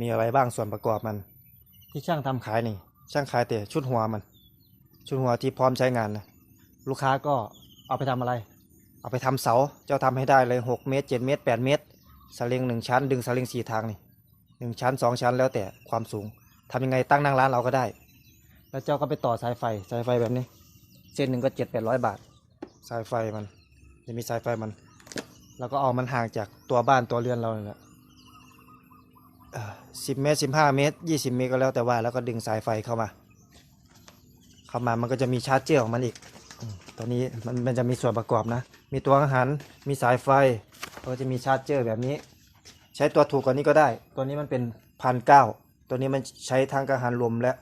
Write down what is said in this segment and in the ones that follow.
มีอะไรบ้างส่วนประกอบมัน ที่ช่างทำขายนี่ ช่างขายแต่ชุดหัวมัน ชุดหัวที่พร้อมใช้งานนะลูกค้าก็เอาไปทำอะไร เอาไปทำเสาเจ้าทำให้ได้เลยหกเมตรเจ็ดเมตรแปดเมตรสลิงหนึ่งชั้น ดึงสลิงสี่ทางนี่หนึ่งชั้นสองชั้นแล้วแต่ความสูงทำยังไงตั้งนั่งร้านเราก็ได้ แล้วเจ้าก็ไปต่อสายไฟสายไฟแบบนี้ เส้นหนึ่งก็เจ็ดแปดร้อยบาท สายไฟมันจะมีสายไฟมัน แล้วก็เอามันห่างจากตัวบ้านตัวเรือนเราเนี่ย สิบเมตรสิบห้าเมตรยี่สิบเมตรก็แล้วแต่ว่าแล้วก็ดึงสายไฟเข้ามา เข้ามามันก็จะมีชาร์จเจอร์ของมันอีกตัวนี้มันมันจะมีส่วนประกอบนะ มีตัวอาหารมีสายไฟแล้วก็จะมีชาร์จเจอร์แบบนี้ ใช้ตัวถูกกว่านี้ก็ได้ ตัวนี้มันเป็นพันเก้าตัวนี้มันใช้ทั้งกังหันลมและ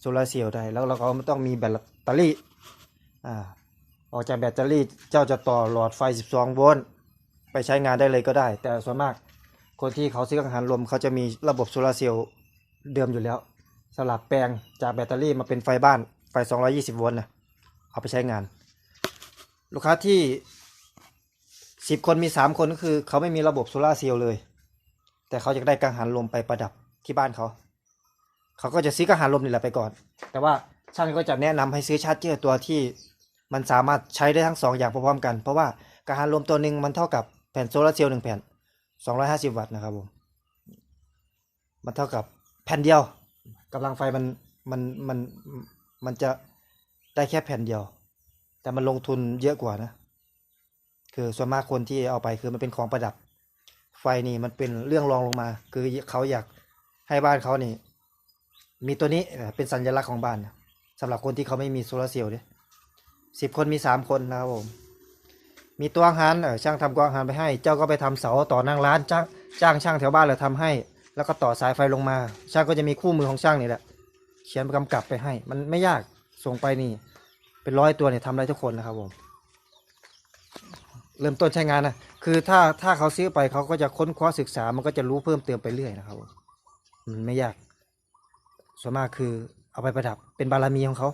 โซลาร์เซลล์ได้แล้วเราก็ต้องมีแบตเตอรี่อ่าออกจากแบตเตอรี่เจ้าจะต่อหลอดไฟ 12 โวลต์ไปใช้งานได้เลยก็ได้ แต่ส่วนมาก คนที่เขาซื้อกังหันลมเขาจะมีระบบโซลาร์เซลล์เดิมอยู่แล้วสลับแปลงจากแบตเตอรี่มาเป็นไฟบ้านไฟ 220 โวลต์นะเอาไปใช้งาน ลูกค้าที่ 10 คนมี 3 คนก็คือ เขาไม่มีระบบโซลาร์เซลล์เลย แต่เขาจะได้กังหันลมไปประดับที่บ้านเขา เขาก็จะซื้อกังหันลมนี่แหละไปก่อน แต่ว่าช่างก็จะแนะนำให้ซื้อชาร์จเจอร์ตัวที่มันสามารถใช้ได้ทั้งสองอย่างพร้อมๆกัน เพราะว่าการหันลมตัวหนึ่งมันเท่ากับแผ่นโซลาร์เซลล์หนึ่งแผ่น 250 วัตต์นะครับผมมันเท่ากับแผ่นเดียวกำลังไฟมันมันมันมันจะได้แค่แผ่นเดียว แต่มันลงทุนเยอะกว่านะ คือส่วนมากคนที่เอาไปคือมันเป็นของประดับ ไฟนี่มันเป็นเรื่องรองลงมา คือเขาอยากให้บ้านเขานี่ มีตัวนี้เป็นสัญลักษณ์ของบ้านนะสำหรับคนที่เขาไม่มีโซลาร์เซลล์เนี่ยสิบคนมีสามคนนะครับผม มีตัวหารเออช่างทำกวางอาหารไปให้ เจ้าก็ไปทำเสาต่อนั่งร้านจ้างจ้างช่างแถวบ้านเลยทำให้ แล้วก็ต่อสายไฟลงมา ช่างก็จะมีคู่มือของช่างนี่แหละ เขียนกำกับไปให้ มันไม่ยากส่งไปนี่ เป็นร้อยตัวเนี่ยทำได้ทุกคนนะครับผม เริ่มต้นใช้งานนะคือถ้าถ้าเขาซื้อไปเขาก็จะค้นคว้าศึกษามันก็จะรู้เพิ่มเติมไปเรื่อยนะครับผมมันไม่ยาก ส่วนมากคือเอาไปประดับเป็นบารมีของเขา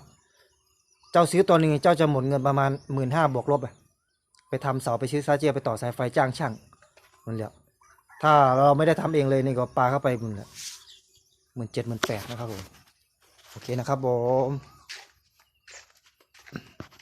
เจ้าซื้อตัวหนึ่งเจ้าจะหมดเงินประมาณหมื่นห้าบวกลบอะ ไปทำเสาไปซื้อซาเจียไปต่อสายไฟจ้างช่างมันเดียวถ้าเราไม่ได้ทำเองเลยนี่ก็ปลาเข้าไปหมื่นหมื่นเจ็ดหมื่นแปดนะครับผม โอเคนะครับผม